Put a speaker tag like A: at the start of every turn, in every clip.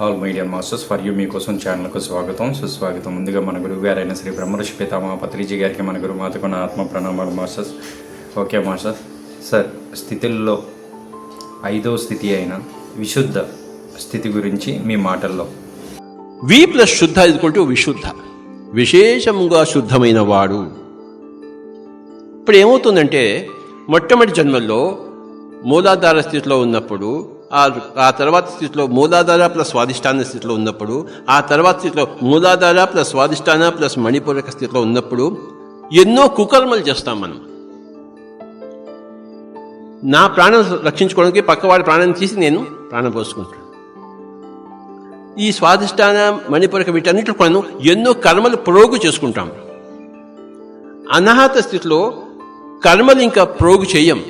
A: All media masters for you మీకోసం ఛానల్కు స్వాగతం. సుస్వాగతం. ముందుగా మన గురువు గారైన శ్రీ బ్రహ్మర్షి పితామహ పత్రిజీ గారికి మన గురు మాతకున్న ఆత్మ ప్రణామాలు మాస్టర్స్. ఓకే మాస్టర్స్ సార్ స్థితుల్లో ఐదో స్థితి అయిన విశుద్ధ స్థితి గురించి మీ మాటల్లో.
B: వి ప్లస్ శుద్ధ ఇదికొంటూ విశుద్ధ. విశేషముగా శుద్ధమైన వాడు. ఇప్పుడు ఏమవుతుందంటే మొట్టమొదటి జన్మల్లో మూలాధార స్థితిలో ఉన్నప్పుడు ఆ తర్వాత స్థితిలో మూలాధార ప్లస్ స్వాదిష్టాన స్థితిలో ఉన్నప్పుడు ఆ తర్వాత స్థితిలో మూలాధార ప్లస్ స్వాదిష్టాన ప్లస్ మణిపూరక స్థితిలో ఉన్నప్పుడు ఎన్నో కుకర్మలు చేస్తాం మనం. నా ప్రాణం రక్షించుకోవడానికి పక్కవాడి ప్రాణం తీసి నేను ప్రాణం పోసుకుంటాను ఈ స్వాదిష్టాన మణిపూరక వీటన్నిటిలో కూడా ఎన్నో కర్మలు ప్రోగు చేసుకుంటాం. అనాహత స్థితిలో కర్మలు ఇంకా ప్రోగు చేయం.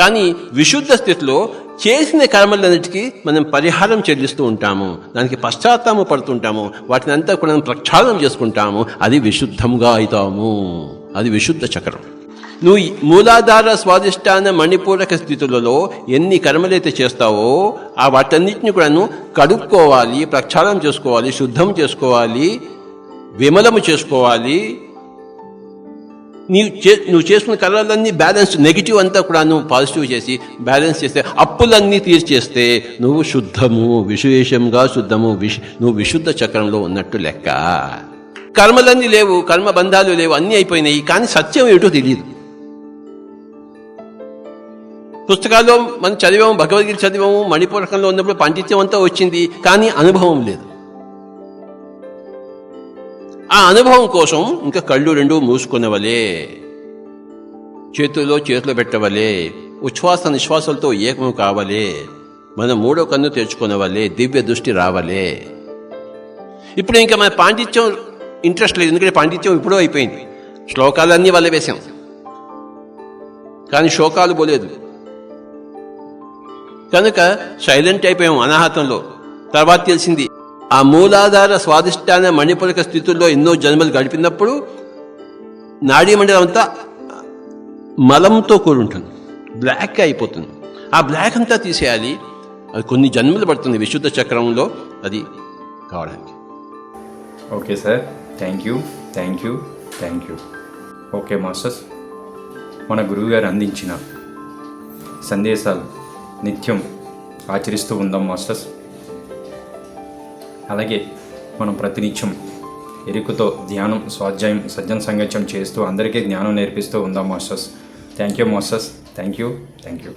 B: కానీ విశుద్ధ స్థితిలో చేసిన కర్మలన్నిటికీ మనం పరిహారం చెల్లిస్తూ ఉంటాము. దానికి పశ్చాత్తాము పడుతుంటాము. వాటిని అంతా కూడా మనం చేసుకుంటాము. అది విశుద్ధంగా అవుతాము. అది విశుద్ధ చక్రం. నువ్వు మూలాధార స్వాదిష్టాన మణిపూరక స్థితులలో ఎన్ని కర్మలైతే చేస్తావో ఆ వాటన్నిటిని కూడాను కడుక్కోవాలి ప్రక్షాళన చేసుకోవాలి శుద్ధం చేసుకోవాలి విమలము చేసుకోవాలి నీవు చే నువ్వు చేసుకున్న కర్రలన్నీ బ్యాలెన్స్ నెగిటివ్ అంతా కూడా నువ్వు పాజిటివ్ చేసి బ్యాలెన్స్ చేస్తే అప్పులన్నీ తీర్చేస్తే నువ్వు శుద్ధము విశేషంగా శుద్ధము విశ్ నువ్వు విశుద్ధ చక్రంలో ఉన్నట్టు లెక్క. కర్మలన్నీ లేవు కర్మ బంధాలు లేవు అన్నీ అయిపోయినాయి కానీ సత్యం ఏటో తెలియదు పుస్తకాల్లో మనం చదివాము భగవద్గీత చదివాము మణిపూరకంలో ఉన్నప్పుడు పాండిత్యం అంతా వచ్చింది కానీ అనుభవం లేదు. ఆ అనుభవం కోసం ఇంకా కళ్ళు రెండు మూసుకునేవలే. చేతుల్లో చేతులు పెట్టవలే. ఉచ్ఛ్వాస నిశ్వాసాలతో ఏకము కావలే. మన మూడో కన్ను తెచ్చుకునేవలే దివ్య దృష్టి రావలే. ఇప్పుడు ఇంకా మన పాండిత్యం ఇంట్రెస్ట్ లేదు. ఎందుకంటే పాండిత్యం ఇప్పుడో అయిపోయింది. శ్లోకాలన్నీ వల్ల వేశాం. కానీ శోకాలు పోలేదు. కనుక సైలెంట్ అయిపోయాం అనాహతంలో. తర్వాత తెలిసింది ఆ మూలాధార స్వాదిష్టాన మణిపూరక స్థితుల్లో ఎన్నో జన్మలు గడిపినప్పుడు నాడీ మండలం అంతా మలంతో కూడి ఉంటుంది బ్లాక్ అయిపోతుంది. ఆ బ్లాక్ అంతా తీసేయాలి. అది కొన్ని జన్మలు పడుతుంది విశుద్ధ చక్రంలో. అది కావడానికి.
A: Okay sir thank you thank you thank you okay masters మన గురువుగారు అందించిన సందేశాలు నిత్యం ఆచరిస్తూ ఉందాం మాస్టర్స్ అలాగే మనం ప్రతినిత్యం ఎరుకుతో ధ్యానం స్వాధ్యాయం సజ్జన సంగత్యం చేస్తూ అందరికీ జ్ఞానం నేర్పిస్తూ ఉందాం masters. Thank you masters. Thank you thank you